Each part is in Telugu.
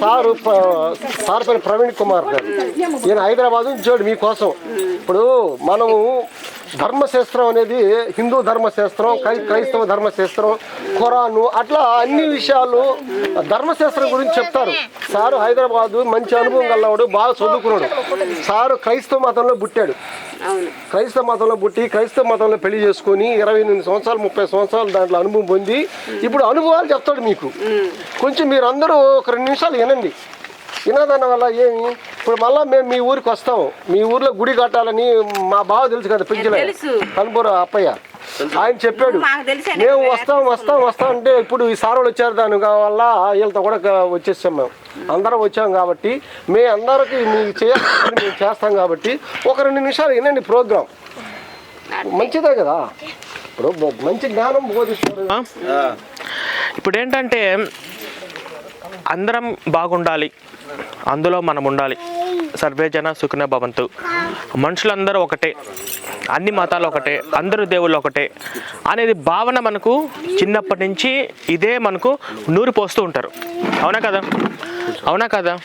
సారు సార్ పేరు ప్రవీణ్ కుమార్ గారు. ఈయన హైదరాబాద్ ఉంచాడు మీకోసం. ఇప్పుడు మనము ధర్మశాస్త్రం అనేది హిందూ ధర్మశాస్త్రం క్రై క్రైస్తవ ధర్మశాస్త్రం ఖురాను అట్లా అన్ని విషయాలు ధర్మశాస్త్రం గురించి చెప్తారు. సారు హైదరాబాద్ మంచి అనుభవం గల్లవాడు బాగా చదువుకున్నాడు. సారు క్రైస్తవ మతంలో పుట్టాడు. క్రైస్తవ మతంలో పుట్టి క్రైస్తవ మతంలో పెళ్ళి చేసుకొని ఇరవై ఎనిమిది సంవత్సరాలు ముప్పై సంవత్సరాలు దాంట్లో అనుభవం పొంది ఇప్పుడు అనుభవాలు చెప్తాడు మీకు. కొంచెం మీరు అందరూ ఒక రెండు నిమిషాలు వినండి. వినదాని వల్ల ఏమి? ఇప్పుడు మళ్ళా మేము మీ ఊరికి వస్తాం. మీ ఊర్లో గుడి కట్టాలని మా బావ తెలుసు కదా పెంచలే తెలుసు. కనుపూర అప్పయ్య. ఆయన చెప్పాడు మేము వస్తాం వస్తాం వస్తాం అంటే ఇప్పుడు ఈ సారోళ్ళు వచ్చారు దాని వల్ల వీళ్ళతో కూడా వచ్చేసాం మేము. అందరం వచ్చాం కాబట్టి మీ అందరికి మీకు చేయాల్సింది మేము చేస్తాం కాబట్టి ఒక రెండు నిమిషాలు వినండి ప్రోగ్రామ్ మంచిదే కదా? ఇప్పుడు మంచి జ్ఞానం బోధిస్తారు. ఇప్పుడు ఏంటంటే అందరం బాగుండాలి. అందులో మనం ఉండాలి సర్వే జన సుఖన భవంతు. మనుషులందరూ ఒకటే. అన్ని మతాలు ఒకటే. అందరూ దేవుళ్ళు ఒకటే. అనేది భావన మనకు చిన్నప్పటి నుంచి ఇదే మనకు నూరిపోస్తూ ఉంటారు. అవునా కదా? అవునా కదా?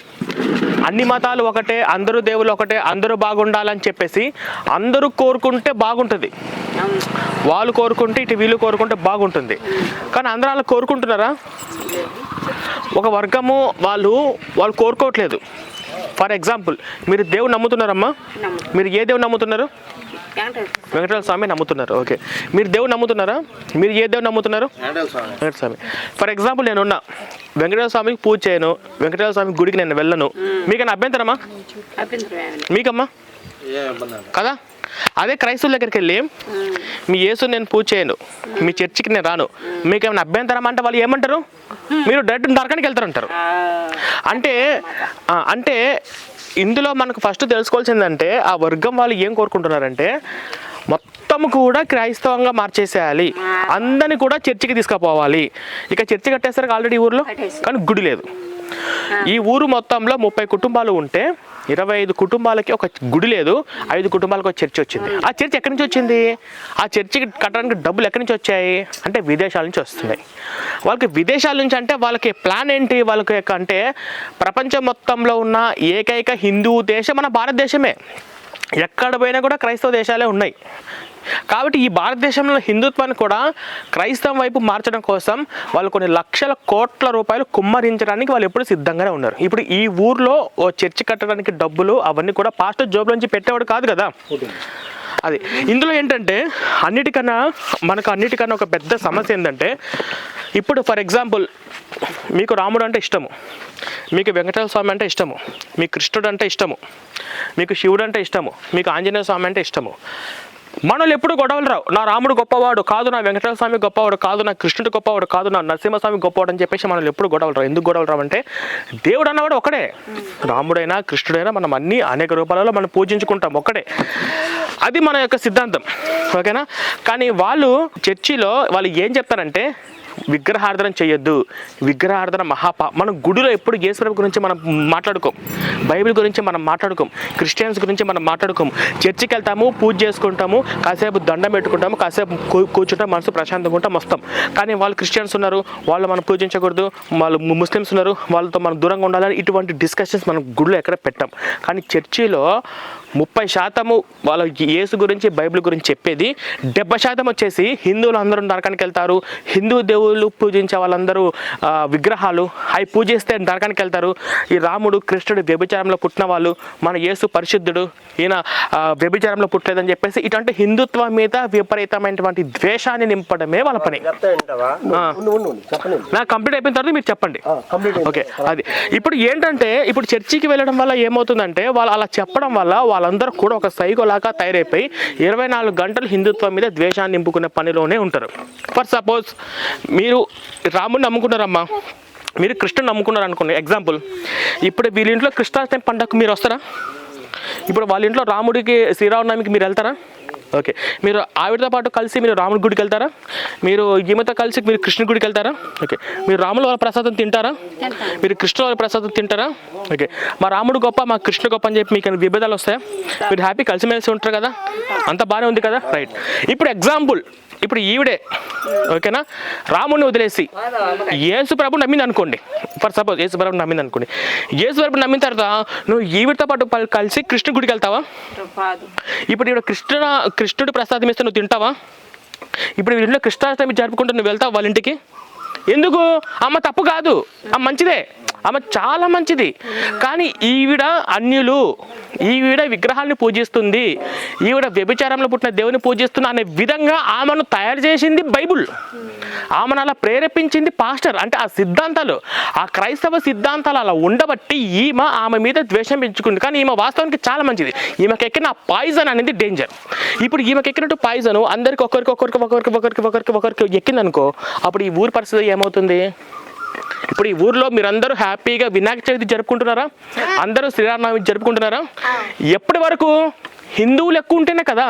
అన్ని మతాలు ఒకటే అందరూ దేవుళ్ళు ఒకటే అందరూ బాగుండాలని చెప్పేసి అందరూ కోరుకుంటే బాగుంటుంది. వాళ్ళు కోరుకుంటే ఇటు వీళ్ళు కోరుకుంటే బాగుంటుంది. కానీ అందరూ అలా కోరుకుంటున్నారా? ఒక వర్గము వాళ్ళు వాళ్ళు కోరుకోవట్లేదు. ఫర్ ఎగ్జాంపుల్ మీరు దేవుడు నమ్ముతున్నారమ్మా? నమ్ము. మీరు ఏ దేవుడు నమ్ముతున్నారు? వెంకటేశ్వర స్వామి నమ్ముతున్నారు. ఓకే. మీరు దేవుడు నమ్ముతున్నారా? మీరు ఏ దేవుడు నమ్ముతున్నారు? వెంకటేశ్వర స్వామి. ఫర్ ఎగ్జాంపుల్ నేనున్నా. వెంకటేశ్వర స్వామికి పూజ చేయను. వెంకటేశ్వర స్వామి గుడికి నేను వెళ్ళను. మీకన్నా అభ్యంతరమా? అభ్యంతరం మీకమ్మా? కదా? అదే క్రైస్తవుల దగ్గరికి వెళ్ళి మీ యేసు నేను పూజ చేయను. మీ చర్చికి నేను రాను. మీకు ఏమైనా అభ్యంతరం అంటే వాళ్ళు ఏమంటారు? మీరు డైరెక్ట్ నరకానికి వెళ్తారంటారు. అంటే అంటే ఇందులో మనకు ఫస్ట్ తెలుసుకోవాల్సిందంటే ఆ వర్గం వాళ్ళు ఏం కోరుకుంటున్నారంటే మొత్తం కూడా క్రైస్తవంగా మార్చేసేయాలి. అందరిని కూడా చర్చికి తీసుకుపోవాలి. ఇక చర్చి కట్టేస్తారు ఆల్రెడీ ఊర్లో. కానీ గుడి లేదు. ఈ ఊరు మొత్తంలో ముప్పై కుటుంబాలు ఉంటే ఇరవై ఐదు కుటుంబాలకి ఒక గుడి లేదు ఐదు కుటుంబాలకు ఒక చర్చి వచ్చింది. ఆ చర్చి ఎక్కడి నుంచి వచ్చింది? ఆ చర్చికి కట్టడానికి డబ్బులు ఎక్కడి నుంచి వచ్చాయి? అంటే విదేశాల నుంచి వస్తున్నాయి. వాళ్ళకి విదేశాల నుంచి అంటే వాళ్ళకి ప్లాన్ ఏంటి? వాళ్ళకి యొక్క అంటే ప్రపంచం మొత్తంలో ఉన్న ఏకైక హిందూ దేశం మన భారతదేశమే. ఎక్కడ పోయినా కూడా క్రైస్తవ దేశాలే ఉన్నాయి. కాబట్టి ఈ భారతదేశంలో హిందుత్వాన్ని కూడా క్రైస్తవం వైపు మార్చడం కోసం వాళ్ళు కొన్ని లక్షల కోట్ల రూపాయలు కుమ్మరించడానికి వాళ్ళు ఎప్పుడు సిద్ధంగానే ఉన్నారు. ఇప్పుడు ఈ ఊర్లో ఓ చర్చి కట్టడానికి డబ్బులు అవన్నీ కూడా పాస్టర్ జోబ్ నుంచి పెట్టేవాడు కాదు కదా. అది. ఇందులో ఏంటంటే అన్నిటికన్నా మనకు అన్నిటికన్నా ఒక పెద్ద సమస్య ఏంటంటే ఇప్పుడు ఫర్ ఎగ్జాంపుల్ మీకు రాముడు అంటే ఇష్టము మీకు వెంకటేశ్వర స్వామి అంటే ఇష్టము మీకు కృష్ణుడు అంటే ఇష్టము మీకు శివుడు అంటే ఇష్టము మీకు ఆంజనేయ స్వామి అంటే ఇష్టము. మనల్ని ఎప్పుడు గొడవలు రావు. నా రాముడు గొప్పవాడు కాదు నా వెంకటేశ్వర స్వామి గొప్పవాడు కాదు నా కృష్ణుడు గొప్పవాడు కాదు నా నరసింహస్వామి గొప్పవాడు అని చెప్పేసి మనల్ని ఎప్పుడు గొడవలు రావు. ఎందుకు గొడవలు రావు అంటే దేవుడు అన్నవాడు ఒకడే. రాముడైనా కృష్ణుడైనా మనం అన్ని అనేక రూపాలలో మనం పూజించుకుంటాం ఒక్కడే. అది మన యొక్క సిద్ధాంతం. ఓకేనా? కానీ వాళ్ళు చర్చిలో వాళ్ళు ఏం చెప్తారంటే విగ్రహార్థన చేయొద్దు. విగ్రహార్థన మహాపా మనం గుడిలో ఎప్పుడు యేసుప్రభు గురించి మనం మాట్లాడుకోం. బైబిల్ గురించి మనం మాట్లాడుకోం. క్రిస్టియన్స్ గురించి మనం మాట్లాడుకోం. చర్చికి వెళ్తాము పూజ చేసుకుంటాము కాసేపు దండం పెట్టుకుంటాము కాసేపు కూర్చుంటాం మనసు ప్రశాంతంగా ఉంటాం వస్తాం. కానీ వాళ్ళు క్రిస్టియన్స్ ఉన్నారు వాళ్ళు మనం పూజించకూడదు వాళ్ళు ముస్లిమ్స్ ఉన్నారు వాళ్ళతో మనం దూరంగా ఉండాలని ఇటువంటి డిస్కషన్స్ మనం గుడిలో ఎక్కడ పెట్టాం. కానీ చర్చిలో ముప్పై శాతము వాళ్ళ యేసు గురించి బైబిల్ గురించి చెప్పేది. డెబ్బై శాతం వచ్చేసి హిందువులు అందరూ నరకానికి వెళ్తారు. హిందూ దేవుళ్ళు పూజించే వాళ్ళందరూ విగ్రహాలు అవి పూజిస్తే నరకానికి వెళ్తారు. ఈ రాముడు కృష్ణుడు వ్యభిచారంలో పుట్టిన వాళ్ళు మన యేసు పరిశుద్ధుడు ఈయన వ్యభిచారంలో పుట్టలేదని చెప్పేసి ఇటువంటి హిందుత్వం మీద విపరీతమైనటువంటి ద్వేషాన్ని నింపడమే వాళ్ళ పని. నా కంప్లీట్ అయిపోయిన తర్వాత మీరు చెప్పండి. ఓకే అది. ఇప్పుడు ఏంటంటే ఇప్పుడు చర్చికి వెళ్ళడం వల్ల ఏమవుతుందంటే వాళ్ళు అలా చెప్పడం వల్ల వాళ్ళందరూ కూడా ఒక సైకోలాగా తయారైపోయి ఇరవై నాలుగు గంటలు హిందుత్వం మీద ద్వేషాన్ని నింపుకునే పనిలోనే ఉంటారు. ఫర్ సపోజ్ మీరు రాముని నమ్ముకున్నారమ్మా. మీరు కృష్ణుని నమ్ముకున్నారు అనుకోండి ఎగ్జాంపుల్ ఇప్పుడు వీళ్ళ ఇంట్లో కృష్ణాష్టమి పండగకు మీరు వస్తారా? ఇప్పుడు వాళ్ళ ఇంట్లో రాముడికి శ్రీరామనవమికి మీరు వెళ్తారా? ఓకే. మీరు ఆవిడతో పాటు కలిసి మీరు రాముడి గుడికి వెళ్తారా? మీరు ఈమెతో కలిసి మీరు కృష్ణుడి గుడికి వెళ్తారా? ఓకే. మీరు రాముల వాళ్ళ ప్రసాదం తింటారా? మీరు కృష్ణుల వాళ్ళ ప్రసాదం తింటారా? ఓకే. మా రాముడు గొప్ప మా కృష్ణ గొప్ప అని చెప్పి మీకు విభేదాలు వస్తాయా? మీరు హ్యాపీ కలిసిమెలిసి ఉంటారు కదా? అంత బాగానే ఉంది కదా? రైట్. ఇప్పుడు ఎగ్జాంపుల్. ఇప్పుడు ఈవిడే ఓకేనా? రాముడిని వదిలేసి యేసు ప్రభు నమ్మింది అనుకోండి. ఫర్ సపోజ్ యేసుప్రభు నమ్మింది అనుకోండి. యేసుప్రభు నమ్మిన తర్వాత నువ్వు ఈవిడితో పాటు కలిసి కృష్ణ గుడికి వెళ్తావా? ఇప్పుడు ఇక్కడ కృష్ణ కృష్ణుడు ప్రసాదం ఇస్తే నువ్వు తింటావా? ఇప్పుడు ఇంట్లో కృష్ణాష్టమి జరుపుకుంటూ నువ్వు వెళ్తావు వాళ్ళ ఇంటికి? ఎందుకు? అమ్మ తప్పు కాదు. అమ్మ మంచిదే. ఆమె చాలా మంచిది. కానీ ఈవిడ అన్యులు ఈవిడ విగ్రహాన్ని పూజిస్తుంది ఈవిడ వ్యభిచారంలో పుట్టిన దేవుని పూజిస్తుంది అనే విధంగా ఆమెను తయారు చేసింది బైబుల్. ఆమెను అలా ప్రేరేపించింది పాస్టర్. అంటే ఆ సిద్ధాంతాలు ఆ క్రైస్తవ సిద్ధాంతాలు అలా ఉండబట్టి ఈమె ఆమె మీద ద్వేషం పెంచుకుంది. కానీ ఈమె వాస్తవానికి చాలా మంచిది. ఈమెకి ఎక్కిన పాయిజన్ అనేది డేంజర్ ఇప్పుడు ఈమెకి ఎక్కినట్టు పాయిజన్ అందరికి ఒకరికి ఒకరికి ఒకరికి ఒకరికి ఒకరికి ఒకరికి ఎక్కిందనుకో అప్పుడు ఈ ఊరి పరిస్థితి ఏమవుతుంది? ఇప్పుడు ఈ ఊర్లో మీరందరూ హ్యాపీగా వినాయక చవితి జరుపుకుంటున్నారా? అందరూ శ్రీరామనవమి జరుపుకుంటున్నారా? ఎప్పటి వరకు హిందువులు ఎక్కువ ఉంటేనే కదా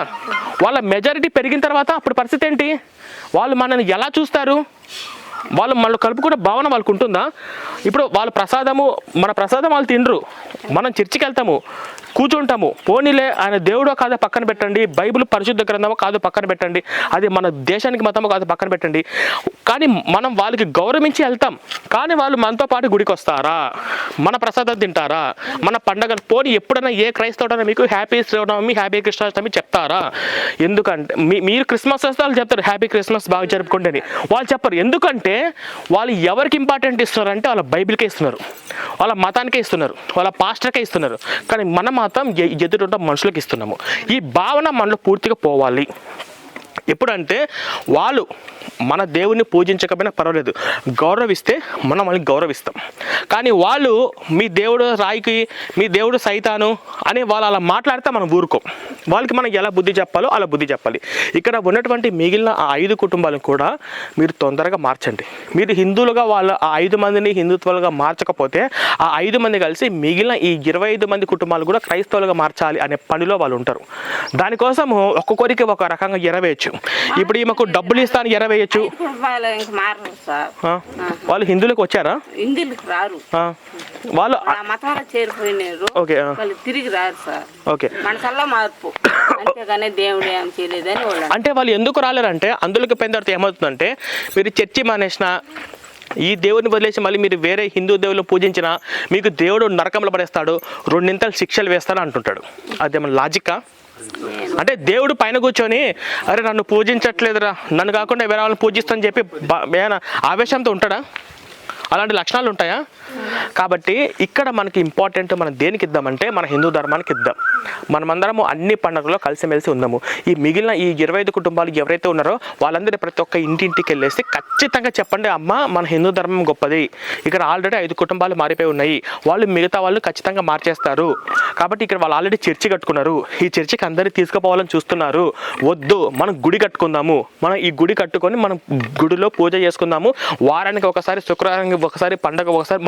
వాళ్ళ మెజారిటీ పెరిగిన తర్వాత అప్పుడు పరిస్థితి ఏంటి? వాళ్ళు మనల్ని ఎలా చూస్తారు? వాళ్ళు మళ్ళీ కలుపుకునే భావన వాళ్ళకు ఉంటుందా ఇప్పుడు వాళ్ళ ప్రసాదము మన ప్రసాదం వాళ్ళు తినరు. మనం చర్చికి వెళ్తాము కూర్చుంటాము. పోనీలే ఆయన దేవుడో కాదో పక్కన పెట్టండి బైబిల్ పరిశుద్ధ గ్రంథమో కాదో పక్కన పెట్టండి అది మన దేశానికి మతమో కాదో పక్కన పెట్టండి. కానీ మనం వాళ్ళకి గౌరవించి వెళ్తాం. కానీ వాళ్ళు మనతో పాటు గుడికి వస్తారా మన ప్రసాదం తింటారా? మన పండగలు పోనీ ఎప్పుడైనా ఏ క్రైస్తవుడైనా మీకు హ్యాపీ శ్రీరామి హ్యాపీ కృష్ణాష్టమి చెప్తారా? ఎందుకంటే మీ మీరు క్రిస్మస్ వస్తే వాళ్ళు చెప్తారు హ్యాపీ క్రిస్మస్ బాగా జరుపుకోండి అని వాళ్ళు చెప్పరు. ఎందుకంటే వాళ్ళు ఎవరికి ఇంపార్టెంట్ ఇస్తున్నారంటే వాళ్ళ బైబిల్కే ఇస్తున్నారు. వాళ్ళ మతానికే ఇస్తున్నారు. వాళ్ళ పాస్టర్కే ఇస్తున్నారు. కానీ మన మతం ఎ- ఎదురుంట మనుషులకు ఇస్తున్నాము. ఈ భావన మనలో పూర్తిగా పోవాలి. ఎప్పుడంటే వాళ్ళు మన దేవుణ్ణి పూజించకపోయినా పర్వాలేదు. గౌరవిస్తే మనం వాళ్ళని గౌరవిస్తాం. కానీ వాళ్ళు మీ దేవుడు రాయికి మీ దేవుడు సైతాను అని వాళ్ళు అలా మాట్లాడితే మనం ఊరుకోం. వాళ్ళకి మనం ఎలా బుద్ధి చెప్పాలో అలా బుద్ధి చెప్పాలి. ఇక్కడ ఉన్నటువంటి మిగిలిన ఆ ఐదు కుటుంబాలను కూడా మీరు తొందరగా మార్చండి. మీరు హిందువులుగా వాళ్ళు ఆ ఐదు మందిని హిందుత్వాలుగా మార్చకపోతే ఆ ఐదు మంది కలిసి మిగిలిన ఈ ఇరవై ఐదు మంది కుటుంబాలు కూడా క్రైస్తవులుగా మార్చాలి అనే పనిలో వాళ్ళు ఉంటారు. దానికోసం ఒక్కొక్కరికి ఒక రకంగా ఎరవేయచ్చు. ఇప్పుడు ఈమెకు డబ్బులు ఇస్తాను సార్. ఆ? వాళ్ళు హిందువులకు వచ్చారా? ఇందులోకి రారు. వాళ్ళు మతంలో చేరిపోయినారు. ఓకే. వాళ్ళు తిరిగి రారు సార్. ఓకే. మనసల్లో మార్పు. అంతేగానే దేవుడు ఏం చేయలేదని వాళ్ళు అంటారు. అంటే వాళ్ళు ఎందుకు రాలేరంటే అందులోకి పోయిన తర్వాత ఏమవుతుందంటే మీరు చర్చి మానేసిన ఈ దేవుని వదిలేసి మళ్ళీ మీరు వేరే హిందూ దేవుళ్ళు పూజించిన మీకు దేవుడు నరకంలో పడేస్తాడు రెండింతలు శిక్షలు వేస్తాడు అంటుంటాడు. అదేమన్నా లాజికా అంటే దేవుడు పైన కూర్చొని అరే నన్ను పూజించట్లేదురా. నన్ను కాకుండా వేరే వాళ్ళని పూజిస్తానని చెప్పి ఆవేశంతో ఉంటాడా? అలాంటి లక్షణాలు ఉంటాయా? కాబట్టి ఇక్కడ మనకి ఇంపార్టెంట్ మనం దేనికి ఇద్దామంటే మన హిందూ ధర్మానికి ఇద్దాం. మనమందరము అన్ని పండుగల్లో కలిసిమెలిసి ఉందాము ఈ మిగిలిన ఈ ఇరవై ఐదు కుటుంబాలు ఎవరైతే ఉన్నారో వాళ్ళందరూ ప్రతి ఒక్క ఇంటింటికి వెళ్ళేసి ఖచ్చితంగా చెప్పండి అమ్మ మన హిందూ ధర్మం గొప్పది. ఇక్కడ ఆల్రెడీ ఐదు కుటుంబాలు మారిపోయి ఉన్నాయి. వాళ్ళు మిగతా వాళ్ళు ఖచ్చితంగా మార్చేస్తారు. కాబట్టి ఇక్కడ వాళ్ళు ఆల్రెడీ చర్చి కట్టుకున్నారు. ఈ చర్చికి అందరినీ తీసుకుపోవాలని చూస్తున్నారు. వద్దు మనం గుడి కట్టుకుందాము. మనం ఈ గుడి కట్టుకొని మనం గుడిలో పూజ చేసుకుందాము. వారానికి ఒకసారి శుక్రవారానికి ఒకసారి పండగ ఒకసారి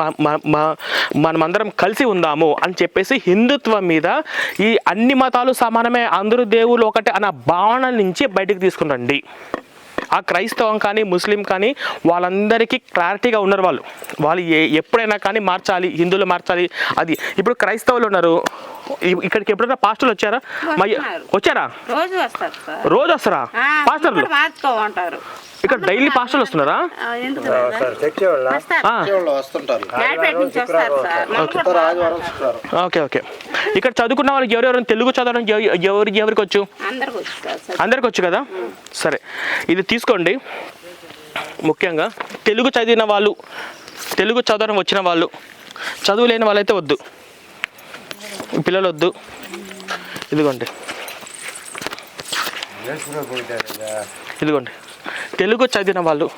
మనమందరం కలిసి ఉందాము అని చెప్పేసి హిందుత్వం మీద ఈ అన్ని మతాలు సమానమే అందరూ దేవుళ్ళు ఒకటే అన్న భావన నుంచి బయటికి తీసుకురండి. ఆ క్రైస్తవం కానీ ముస్లిం కానీ వాళ్ళందరికీ క్లారిటీగా ఉన్నారు వాళ్ళు. వాళ్ళు ఏ ఎప్పుడైనా కానీ మార్చాలి హిందువులు మార్చాలి. అది ఇప్పుడు క్రైస్తవులు ఉన్నారు. ఇక్కడికి ఎప్పుడైనా పాస్టర్లు వచ్చారా. వచ్చారా? రోజు వస్తారు పాస్టర్లు? ఇక్కడ డైలీ పాస్టర్లు వస్తున్నారా? Okay okay. ఇక్కడ చదువుకున్న వాళ్ళకి ఎవరెవరు తెలుగు చదవడం ఎవ- ఎవరికి ఎవరికి వచ్చు? అందరికి వస్తారు సార్ అందరికి వచ్చు కదా? సరే. ఇది తీసుకోండి. ముఖ్యంగా తెలుగు చదివిన వాళ్ళు తెలుగు చదవడం వచ్చిన వాళ్ళు చదువు లేని వాళ్ళైతే వద్దు. పిల్లలు వద్దు ఇదిగోండి. ఇదిగోండి. తెలుగు చదివిన వాళ్ళు.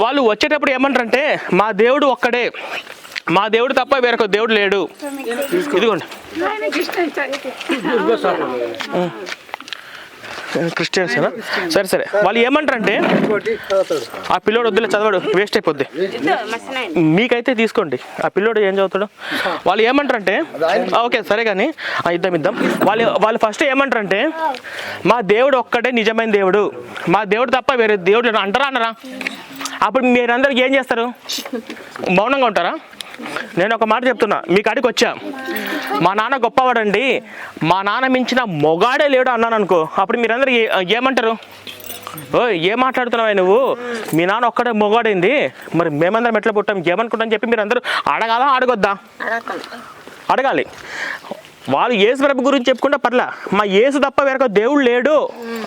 వాళ్ళు వచ్చేటప్పుడు ఏమంటారంటే మా దేవుడు ఒక్కడే. మా దేవుడు తప్ప వేరొక దేవుడు లేడు. ఇదిగోండి. క్రిస్టియన్స్ సరే సరే. వాళ్ళు ఏమంటారంటే ఆ పిల్లోడు వద్దులే చదవడు వేస్ట్ అయిపోద్ది. మీకైతే తీసుకోండి. ఆ పిల్లోడు ఏం చదువుతాడు? వాళ్ళు ఏమంటారంటే ఓకే సరే కానీ ఆ, ఇద్దాం ఇద్దాం. వాళ్ళు వాళ్ళు ఫస్ట్ ఏమంటారంటే మా దేవుడు ఒక్కటే నిజమైన దేవుడు. మా దేవుడు తప్ప వేరే దేవుడు అంటారా అన్నారా అప్పుడు మీరందరికి ఏం చేస్తారు? మౌనంగా ఉంటారా? నేను ఒక మాట చెప్తున్నా మీ కాడికి వచ్చా? మా నాన్న గొప్పవాడండి. మా నాన్న మించిన మొగాడే లేడు అన్నాను అనుకో అప్పుడు మీరందరూ ఏ- ఏమంటారు? ఓ ఏం మాట్లాడుతున్నావు నువ్వు? మీ నాన్న ఒక్కడే మొగాడైంది? మరి మేమందరం ఎట్లా పుట్టాం? ఏమనుకుంటాం చెప్పి మీరు అందరూ అడగాలా అడగొద్దా? అడగాలి. వాళ్ళు యేసు ప్రభు గురించి చెప్పుకుంటే పర్లా. మా యేసు తప్ప వేరొక దేవుడు లేడు.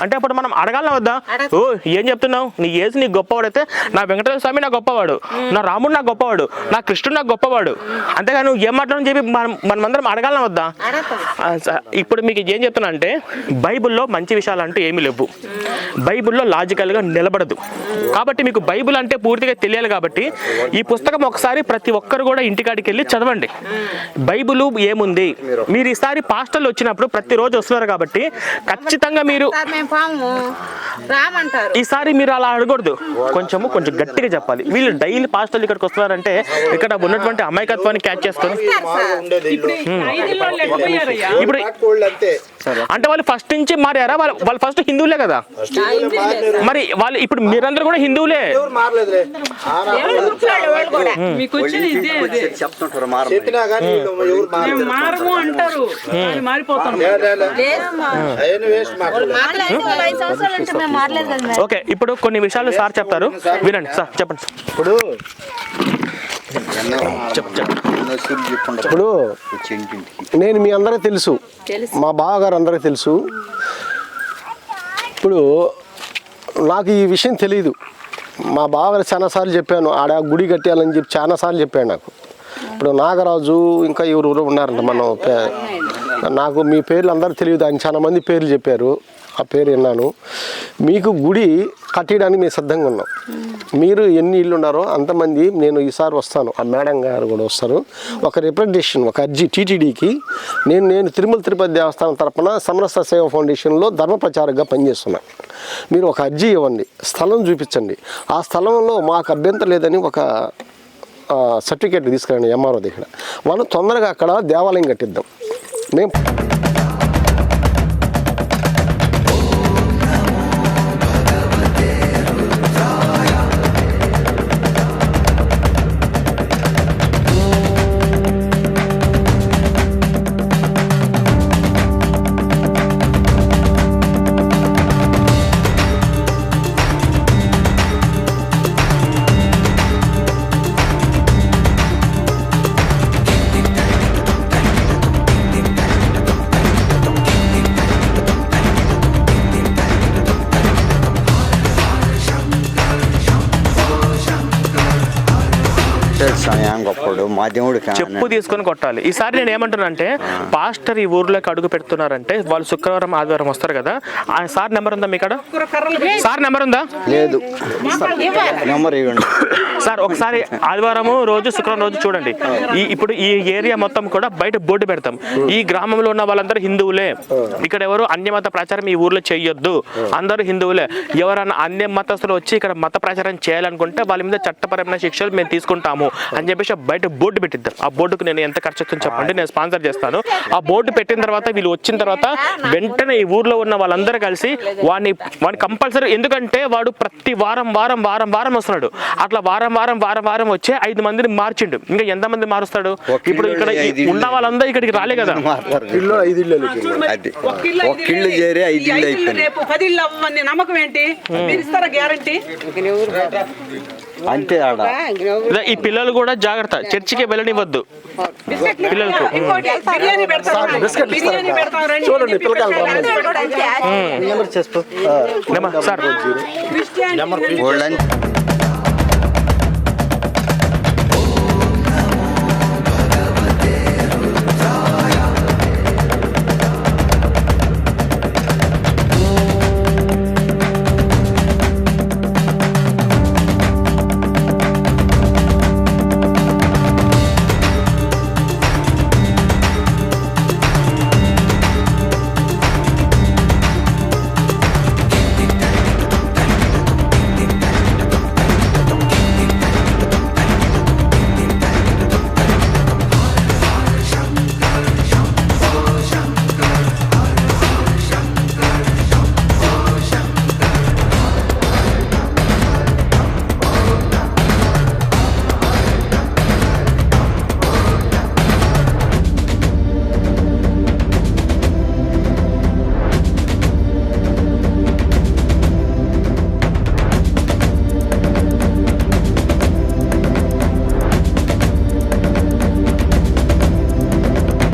అంటే అప్పుడు మనం అడగాలని వద్దా? ఓ ఏం చెప్తున్నావు? నీ యేసు నీకు గొప్పవాడైతే నా వెంకటేశ్వర స్వామి నా గొప్పవాడు. నా రాముడు నాకు గొప్పవాడు. నా కృష్ణుడు నాకు గొప్పవాడు. అంతేగా నువ్వు ఏం మాట్లాడని చెప్పి మనం మనమందరం అడగాలని వద్దా? ఇప్పుడు మీకు ఏం చెప్తున్నా అంటే బైబిల్లో మంచి విషయాలు అంటూ ఏమీ లేవు. బైబిల్లో లాజికల్గా నిలబడదు. కాబట్టి మీకు బైబిల్ అంటే పూర్తిగా తెలియాలి కాబట్టి ఈ పుస్తకం ఒకసారి ప్రతి ఒక్కరు కూడా ఇంటికాడికి వెళ్ళి చదవండి బైబిల్ ఏముంది? మీరు ఈసారి పాస్టర్లు వచ్చినప్పుడు ప్రతిరోజు వస్తున్నారు కాబట్టి ఖచ్చితంగా మీరు ఈసారి మీరు అలా అడగకూడదు. కొంచెము కొంచెం గట్టిగా చెప్పాలి. వీళ్ళు డైలీ పాస్టర్లు ఇక్కడికి వస్తున్నారంటే ఇక్కడ ఉన్నటువంటి అమాయకత్వాన్ని క్యాచ్ చేసుకొని ఇప్పుడు అంటే వాళ్ళు ఫస్ట్ నుంచి మారారా? వాళ్ళు వాళ్ళు ఫస్ట్ హిందువులే కదా? మరి వాళ్ళు ఇప్పుడు మీరందరూ కూడా హిందువులే. మారు. మారము అంటారు. ఓకే ఇప్పుడు కొన్ని విషయాలు సార్ చెప్తారు. వినండి సార్ చెప్పండి సార్. ఇప్పుడు ఇప్పుడు నేను మీ అందరికీ తెలుసు. మా బావగారు అందరికీ తెలుసు. ఇప్పుడు నాకు ఈ విషయం తెలియదు మా బావగారు చాలాసార్లు చెప్పాను ఆడ గుడి కట్టాలని చెప్పి చాలాసార్లు చెప్పాడు నాకు. ఇప్పుడు నాగరాజు ఇంకా ఎవరు ఉన్నారంట మనం నాకు మీ పేర్లు అందరూ తెలియదు. ఆయన చాలా మంది పేర్లు చెప్పారు. ఆ పేరు విన్నాను. మీకు గుడి కట్టడానికి మేము సిద్ధంగా ఉన్నాం. మీరు ఎన్ని ఇల్లు ఉన్నారో అంతమంది నేను ఈసారి వస్తాను. ఆ మేడం గారు కూడా వస్తారు. ఒక రిప్రజెంటేషన్ ఒక అర్జీ టీటీడీకి నేను నేను తిరుమల తిరుపతి దేవస్థానం తరపున సమరస సేవ ఫౌండేషన్లో ధర్మ ప్రచారకగా పనిచేస్తున్నా. మీరు ఒక అర్జీ ఇవ్వండి. స్థలం చూపించండి. ఆ స్థలంలో మాకు అభ్యంతరం లేదని ఒక సర్టిఫికేట్ తీసుకురండి ఎంఆర్ఓ దగ్గర మనం తొందరగా అక్కడ దేవాలయం కట్టిద్దాం. మేము స్వామి గొప్పడు మా దేవుడు చెప్పు తీసుకొని కొట్టాలి. ఈసారి నేను ఏమంటున్నానంటే పాస్టర్ ఈ ఊర్లోకి అడుగు పెడుతున్నారంటే వాళ్ళు శుక్రవారం ఆదివారం వస్తారు కదా. ఆ సార్ నెంబర్ ఉందా మీ కాడ? సార్ నెంబర్ ఉందా? లేదు. నెంబర్ ఇవ్వండి. సార్ ఒకసారి ఆదివారము రోజు శుక్రవారం రోజు చూడండి. ఈ ఇప్పుడు ఈ ఏరియా మొత్తం కూడా బయట బోర్డు పెడతాం. ఈ గ్రామంలో ఉన్న వాళ్ళందరూ హిందువులే. ఇక్కడ ఎవరు అన్యమత ప్రచారం ఈ ఊర్లో చేయొద్దు. అందరూ హిందువులే. ఎవరైనా అన్య మతస్థులు వచ్చి ఇక్కడ మత ప్రచారం చేయాలనుకుంటే వాళ్ళ మీద చట్టపరమైన శిక్షలు మేము తీసుకుంటాము. అని చెప్పేసి బయట బోర్డు పెట్టిద్దాం. ఆ బోర్డుకు నేను ఎంత ఖర్చు అవుతుందో చెప్పండి నేను స్పాన్సర్ చేస్తాను. ఆ బోర్డు పెట్టిన తర్వాత వీళ్ళు వచ్చిన తర్వాత వెంటనే ఈ ఊర్లో ఉన్న వాళ్ళందరూ కలిసి వాడిని వాడిని కంపల్సరీ ఎందుకంటే వాడు ప్రతి వారం వారం వారం వారం వస్తున్నాడు. అట్లా వారం వారం వారం వారం వచ్చే ఐదు మందిని మార్చిండు. ఇంకా ఎంతమంది మారుస్తాడు? ఇప్పుడు ఇక్కడ. ఉన్న వాళ్ళందరూ ఇక్కడికి రాలే కదా. రేపు పది నమ్మకం ఏంటి? మీరు ఇస్తారా గ్యారంటీ? అంతే ఆడ. ఇదే ఈ పిల్లలు కూడా జాగ్రత్త. చర్చికి వెళ్ళనివ్వద్దు. పిల్లలకు. బిర్యానీ పెడతాం బిర్యానీ పెడతాం రండి. చూడండి పిల్లకాయలు సార్.